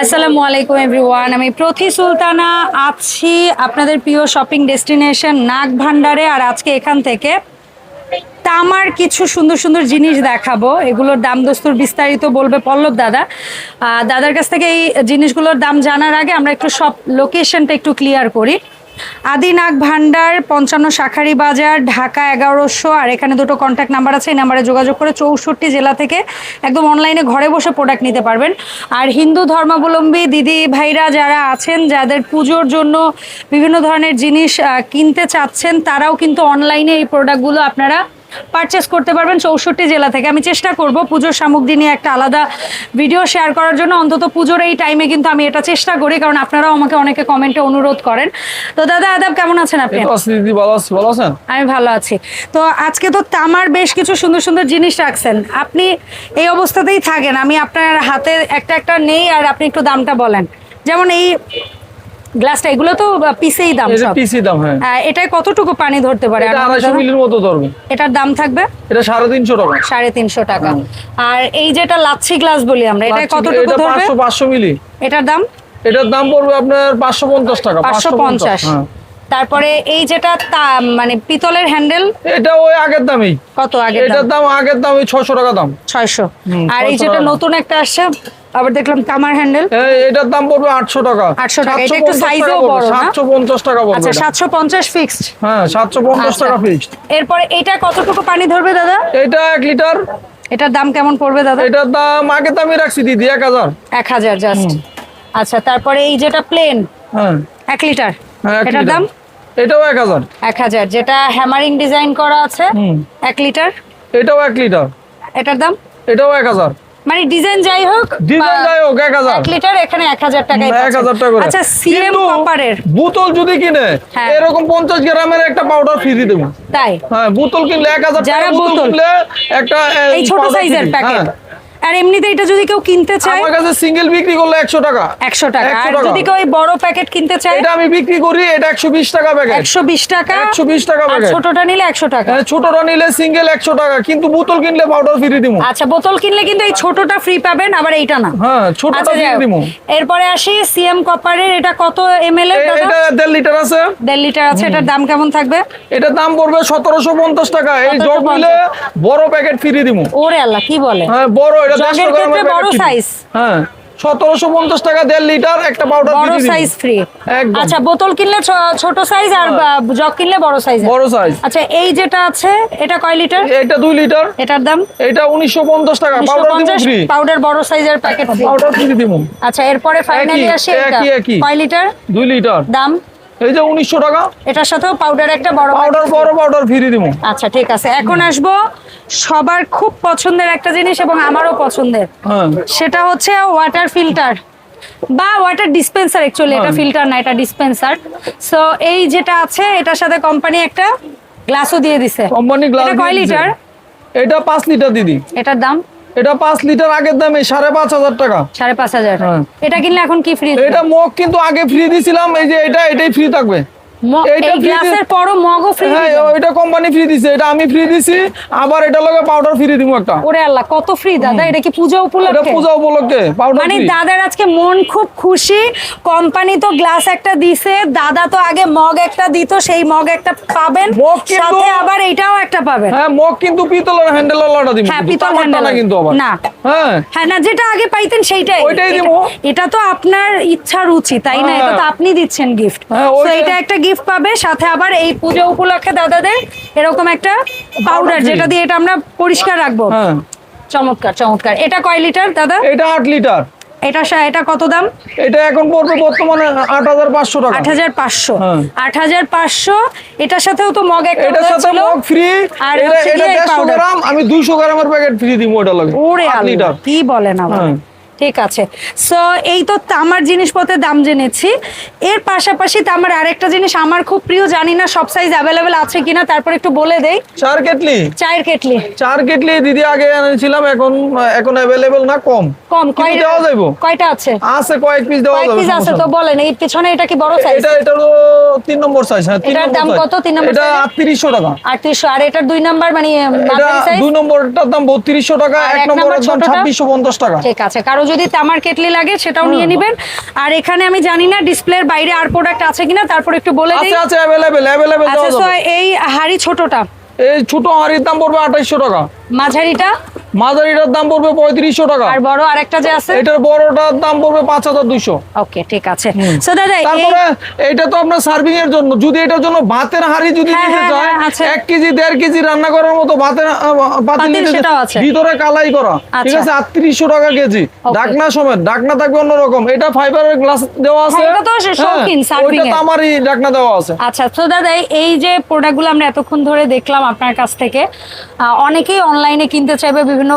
আসসালামু আলাইকুম এভরিওয়ান, আমি প্রথি সুলতানা আছি আপনাদের প্রিয় শপিং ডেস্টিনেশন নাগ ভান্ডারে আর আজকে এখান থেকে তামার কিছু সুন্দর সুন্দর জিনিস দেখাবো। এগুলোর দাম দস্তুর বিস্তারিত বলবে পল্লব দাদা। দাদার কাছ থেকে এই জিনিসগুলোর দাম জানার আগে আমরা একটু সব লোকেশনটা একটু ক্লিয়ার করি। আদিনাগ ভান্ডার, পঞ্চান্ন শাখারি বাজার, ঢাকা এগারোশো, আর এখানে দুটো কন্ট্যাক্ট নাম্বার আছে, এই নাম্বারে যোগাযোগ করে চৌষট্টি জেলা থেকে একদম অনলাইনে ঘরে বসে প্রোডাক্ট নিতে পারবেন। আর হিন্দু ধর্মাবলম্বী দিদি ভাইরা যারা আছেন, যাদের পুজোর জন্য বিভিন্ন ধরনের জিনিস কিনতে চাচ্ছেন, তারাও কিন্তু অনলাইনে এই প্রোডাক্টগুলো আপনারা পারচেস করতে পারবেন চৌষট্টি জেলা থেকে। আমি চেষ্টা করব পুজোর সামগ্রী নিয়ে একটা আলাদা ভিডিও শেয়ার করার জন্য। অন্তত পুজোর এই টাইমে কিন্তু আমি এটা চেষ্টা করি কারণ আপনারাও আমাকে অনেকে কমেন্টে অনুরোধ করেন। তো দাদা আদাব কেমন আছেন আপনি? ভালো আছি ভালো আছেন? আমি ভালো আছি। তো আজকে তো তামার বেশ কিছু সুন্দর সুন্দর জিনিস রাখছেন। আপনি এই অবস্থাতেই থাকেন। আমি আপনার হাতে একটা একটা নেই আর আপনি একটু দামটা বলেন। যেমন এই গ্লাসটা এগুলো তো পিসেই দাম এটা সব। পিসি দাম হ্যাঁ। এটায় কতটুকু পানি ধরতে পারে? এটা আর আড়াইশো দাদা? মিলির মতো ধরবে। এটার দাম থাকবে? এটা সাড়ে তিনশো টাকা। সাড়ে তিনশো টাকা। আর এই যেটা লাচ্ছি গ্লাস বলি আমরা এটা কতটুকু ধরবে এটা ধরবে? পাঁচশো পাঁচশো মিলি। এটার দাম? এটার দাম পড়বে আপনার পাঁচশো পঞ্চাশ টাকা পাঁচশো পঞ্চাশ। হ্যাঁ। তারপরে এই যেটা মানে পিতলের হ্যান্ডেল? এটা ওই আগের দামই। কত আগে এটার দাম? আগের দাম ওই ছশো টাকা দাম। ছয়শো। হুম, আর এই যেটা নতুন একটা আসছে আবার দেখলাম তামার হ্যান্ডেল। এটার দাম পড়বে আটশো টাকা। 800 টাকা, এটা একটু বড়, না? সাতশো পঞ্চাশ টাকা পড়বে আচ্ছা এটা। সাতশো পঞ্চাশ ফিক্সড হ্যাঁ সাতশো পঞ্চাশ আচ্ছা। টাকা ফিক্সড এরপরে এটা কতটুকু পানি ধরবে দাদা? এটা এক লিটার। এটার দাম কেমন পড়বে দাদা? এটার দাম আগের দামই রাখছি দিদি এক হাজার। এক হাজার জাস্ট আচ্ছা তারপরে এই যেটা প্লেন হ্যাঁ। এক লিটার। হ্যাঁ, এটার লিটার। দাম? এটাও এক হাজার। এক হাজার যেটা হ্যামারিং ডিজাইন করা আছে হুম। এক লিটার এটাও এক লিটার এটার দাম? এটাও এক হাজার। মানে ডিজাইন যাই হোক ডিজাইন যাই হোক এক হাজার। এক লিটার এখানে এক হাজার টাকায় এক হাজার টাকা করে। আচ্ছা সিএম কপারের বোতল যদি কিনে হ্যাঁ। এরকম পঞ্চাশ গ্রামের একটা পাউডার ফ্রি দেবো। তাই? হ্যাঁ বোতল কিনলে এক হাজার যারা টাকা বোতল কিনলে একটা এই ছোট সাইজের। প্যাকেট। আর এমনিতে এটা যদি কেউ কিনতে চায় আমার কাছে সিঙ্গেল বিক্রি করলে একশো টাকা। একশো টাকা। আর যদি কেউ এই বড় প্যাকেট কিনতে চায় এটা আমি বিক্রি করি এটা একশো বিশ টাকা প্যাকেট একশো বিশ টাকা। একশো বিশ টাকা প্যাকেট ছোটটা নিলে একশো টাকা। ছোটটা নিলে সিঙ্গেল একশো টাকা কিন্তু বোতল কিনলে পাউডার ফ্রি দিব আচ্ছা বোতল কিনলে কিন্তু এই ছোটটা ফ্রি পাবেন আবার এইটা না। হ্যাঁ ছোটটা আচ্ছা ফ্রি হোক। দিব এরপরে আসি সিএম কপারের এটা কত এম এল এর দাদা? এটা দেড় লিটার আছে। দেড় লিটার আছে এটার দাম কেমন থাকবে? এটার দাম পড়বে সতেরোশো পঞ্চাশ টাকা। এই জগ 1750 মিলে বড় প্যাকেট ফ্রি দিব ওরে আল্লাহ কি বলে? হ্যাঁ বড় এটা জগের ক্ষেত্রে বড় packet হ্যাঁ সতেরোশো পঞ্চাশ টাকা দেড় লিটার একটা পাউডার বড় সাইজ ফ্রি আচ্ছা বোতল কিনলে ছোট সাইজ আর জগ কিনলে বড় সাইজ বড় সাইজ আচ্ছা এই যেটা আছে এটা কয় লিটার? এটা দুই লিটার। এটার দাম? এটা উনিশশো পঞ্চাশ টাকা পাউডার ফ্রি পাউডার বড় সাইজের প্যাকেট পাউডার ফ্রি দিব আচ্ছা এরপরে ফাইনালি আসে এটা। কয় লিটার? দুই লিটার। দাম? এই যে উনিশশো টাকা। এটার সাথেও পাউডার একটা বড় পাউডার বড় পাউডার ফ্রি দিব। আচ্ছা ঠিক আছে। এখন আসব সবার খুব পছন্দের একটা জিনিস এবং আমারও পছন্দের। হ্যাঁ। সেটা হচ্ছে ওয়াটার ফিল্টার বা ওয়াটার ডিসপেন্সার অ্যাকচুয়ালি এটা হ্যাঁ। ফিল্টার না এটা ডিসপেন্সার সো এই যেটা আছে এটার সাথে কোম্পানি একটা গ্লাসও দিয়ে দিছে। কোম্পানি গ্লাস এটা কয় লিটার এটা পাঁচ লিটার দিদি এটার দাম? এটা পাঁচ লিটার আগের দামে সাড়ে পাঁচ হাজার টাকা। সাড়ে পাঁচ হাজার। হ্যাঁ। এটা কিনলে এখন কি ফ্রি এটা মগ কিন্তু আগে ফ্রি দিছিলাম এই যে এটা এটাই ফ্রি থাকবে। এইটা গ্লাসের পরও মগও ফ্রি হ্যাঁ ওইটা কোম্পানি ফ্রি দিছে এটা আমি ফ্রি দিছি আবার এটা লগে পাউডার ফ্রি দিব একটা। ওরে আল্লাহ কত ফ্রি দাদা? এটা কি পূজা এটা পূজা উপলক্ষে পাউডার মানে দাদার আজকে মন খুব খুশি কোম্পানি তো গ্লাস একটা দিছে দাদা তো আগে মগ একটা দিত সেই মগ একটা পাবেন সাথে আবার এটাও একটা পাবেন। হ্যাঁ মগ কিন্তু পিতলের হ্যান্ডেল হ্যাঁ, পিতল না কিন্তু আবার। না। হ্যাঁ। হ্যাঁ না যেটা আগে পাইতেন সেইটাই। ওইটাই এটা- এটা তো আপনার ইচ্ছা রুচি তাই না? হ্যাঁ। এটা তো আপনি দিচ্ছেন গিফট হ্যাঁ, তো এটা একটা গিফট পাবে সাথে আবার এই পুজো উপলক্ষে দাদাদের এরকম একটা পাউডার যেটা দিয়ে এটা আমরা পরিষ্কার রাখব। হ্যাঁ। চমৎকার চমৎকার। এটা কয় লিটার দাদা? এটা আট লিটার এটা এটা কত দাম? এটা এখন পড়বে বর্তমানে আট হাজার পাঁচশো টাকা। আট হাজার পাঁচশো। হ্যাঁ। আট হাজার পাঁচশো এটার সাথেও তো মগ একটা এটার সাথে মগ ফ্রি আর এটা দেড়শো গ্রাম আমি দুইশো গ্রামের প্যাকেট ফ্রি দিব ওটা লাগে। ওরে লিটার কি বলেন আবার। হ্যাঁ। ঠিক আছে। সো এই তো তামার জিনিসপত্রের দাম জেনেছি। এর পাশাপাশি তামার আরেকটা জিনিস আমার খুব প্রিয় জানি না সব সাইজ অ্যাভেলেবেল আছে কিনা তারপর একটু বলে দেই। চার কেটলি? চায়ের কেটলি। চার কেটলি দিদি আগে এনেছিলাম এখন এখন অ্যাভেলেবেল না কম। কম কয়টা দেওয়া যাইবো। কয়টা আছে? আছে কয়েক পিস দেওয়া যাবে পিস আছে তো বলেন এই পিছনে এটা কি বড় সাইজ এটা এটা হলো তিন নম্বর সাইজ হ্যাঁ তিন নম্বর দাম কত? তিন নম্বর এটা size? আটত্রিশশো টাকা। আটত্রিশশো আর এটার দুই নাম্বার মানে এটা মাঝারি size? দুই নম্বরটার দাম বত্রিশশো টাকা আর এক নম্বরের নম্বর দাম ছোটটা? ছাব্বিশশো পঞ্চাশ টাকা। ঠিক আছে কারও যদি তামার কেটলি লাগে সেটাও নিয়ে নেবেন। আর এখানে আমি জানি না ডিসপ্লের বাইরে আর প্রোডাক্ট আছে কিনা তারপর একটু বলে দিই। আছে আছে अवेलेबल अवेलेबल আচ্ছা তো এই হাড়ি ছোটটা? এই ছোট হাড়ির দাম পড়বে 2800 টাকা। মাঝারিটা? মাঝারিটার দাম পড়বে পঁয়ত্রিশশো টাকা। আর বড় আরেকটা যে আছে? এটার বড়টার দাম পড়বে পাঁচ হাজার দুইশো। ওকে ঠিক আছে। সো দাদা তারপরে এটা তো আপনার সার্ভিং এর জন্য। যদি এটার জন্য ভাতের হাঁড়ি যদি হ্যাঁ, নিতে হ্যাঁ, চায় হ্যাঁ, এক কেজি দেড় কেজি রান্না করার মতো ভাতের পাতিল। ভিতরে কালাই করা। ঠিক আচ্ছা। আছে আটত্রিশশো টাকা কেজি. ঢাকনা সমেত। ঢাকনা থাকবে অন্যরকম। এটা ফাইবারের গ্লাস দেওয়া আছে। ওইটা ঢাকনা দেওয়া আছে। আচ্ছা তো দাদা এই যে প্রোডাক্টগুলো আমরা এতক্ষণ ধরে দেখলাম আপনার কাছ থেকে অনেকেই অনলাইনে কিনতে চাইবে বিভিন্ন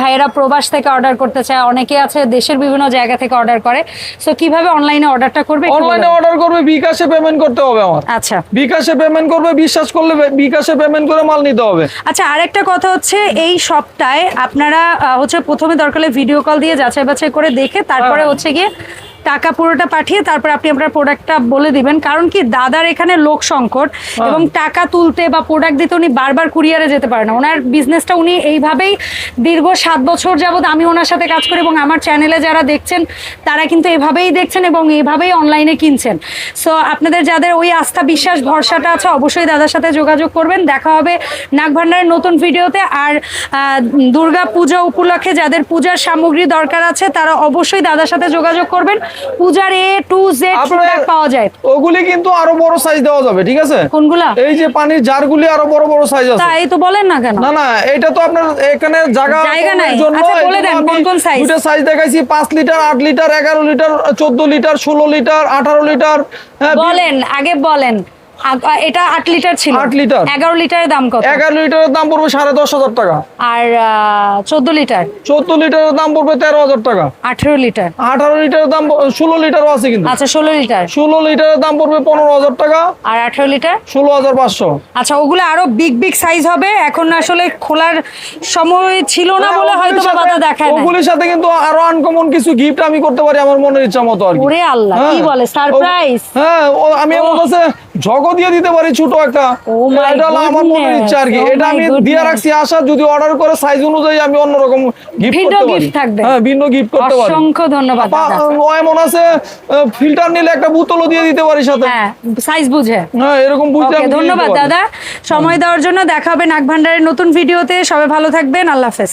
ভাইয়েরা প্রবাস থেকে অর্ডার করতে চায়। অনেকে আছে দেশের বিভিন্ন জায়গা থেকে অর্ডার করে। সো কীভাবে অনলাইনে অর্ডারটা করবে অনলাইনে অর্ডার করবে বিকাশে পেমেন্ট করতে হবে আমার। আচ্ছা। বিকাশে পেমেন্ট করবে বিশ্বাস করলে বিকাশে পেমেন্ট করে মাল নিতে হবে। আচ্ছা আরেকটা কথা হচ্ছে এই সপ্তাহে আপনারা হচ্ছে প্রথমে দরকার হলে ভিডিও কল দিয়ে যাচাই বাছাই করে দেখে তারপরে হ্যাঁ। হচ্ছে গিয়ে টাকা পুরোটা পাঠিয়ে তারপর আপনি আপনার প্রোডাক্টটা বলে দিবেন। কারণ কি দাদার এখানে লোক সংকট হ্যাঁ। এবং টাকা তুলতে বা প্রোডাক্ট দিতে উনি বারবার কুরিয়ারে যেতে পারেন না। ওনার বিজনেসটা উনি এইভাবেই দীর্ঘ সাত বছর যাবত আমি ওনার সাথে কাজ করি এবং আমার চ্যানেলে যারা দেখছেন তারা কিন্তু এভাবেই দেখছেন এবং এইভাবেই অনলাইনে কিনছেন। সো আপনাদের যাদের ওই আস্থা বিশ্বাস ভরসাটা আছে অবশ্যই দাদার সাথে যোগাযোগ করবেন। দেখা হবে নাগ ভান্ডারের নতুন ভিডিওতে। আর দুর্গা পূজা উপলক্ষে যাদের পূজার সামগ্রী দরকার আছে তারা অবশ্যই দাদার সাথে যোগাযোগ করবেন। পূজার এ টু জেড প্রোডাক্ট পাওয়া যায়। ওগুলি কিন্তু আরও বড় সাইজ দেওয়া যাবে ঠিক আছে? কোনগুলা? এই যে পানির জারগুলি আরও বড় বড় সাইজ আছে। তাই তো বলেন না কেন? না না এটা তো আপনার এখানে জায়গা জায়গা নাই। আচ্ছা, বলে দেন, কোন কোন সাইজ দুটো সাইজ দেখাইছি 5 লিটার 8 লিটার এগারো লিটার চোদ্দ লিটার ষোলো লিটার আঠারো লিটার হ্যাঁ বলেন আগে বলেন। এটা লিটার ছিল। লিটার। লিটারের দাম কত? লিটারের দাম পড়বে সাড়ে দশ হাজার টাকা। আর চোদ্দ লিটার? চোদ্দ লিটারের দাম পড়বে তেরো হাজার টাকা। আঠেরো লিটার। আঠারো লিটারের দাম ষোলো লিটারও আছে কিন্তু। আচ্ছা লিটার। ষোলো লিটারের দাম পড়বে পনেরো হাজার টাকা। আর আঠেরো লিটার? ষোলো হাজার পাঁচশো। আচ্ছা ওগুলো আরও বিগ বিগ সাইজ হবে। এখন আসলে খোলার সময় ছিল না বলে হয়তো দাদা দেখায় না হ্যাঁ, ওগুলির সাথে কিন্তু আরও আনকমন কিছু গিফট আমি করতে পারি আমার মনের ইচ্ছা মতো আর কি। ওরে আল্লাহ কি হ্যাঁ। বলে সারপ্রাইজ হ্যাঁ আমি আমার কাছে জগও দিয়ে দিতে পারি ছোট একটা। Oh এটা হলো আমার মনের ইচ্ছা আর কি। Oh এটা আমি দিয়ে রাখছি আশা যদি অর্ডার করে সাইজ অনুযায়ী আমি অন্যরকম গিফট করতে পারি। হ্যাঁ ভিন্ন গিফট করতে পারি। অসংখ্য ধন্যবাদ এমন আছে ফিল্টার নিলে একটা বোতলও দিয়ে দিতে পারি সাথে। হ্যাঁ সাইজ বুঝে। হ্যাঁ এরকম দিয়ে ধন্যবাদ দাদা। সময় দেওয়ার জন্য দেখা হবে নাগ ভান্ডারের নতুন ভিডিওতে। সবাই ভালো থাকবেন আল্লাহ হাফেজ।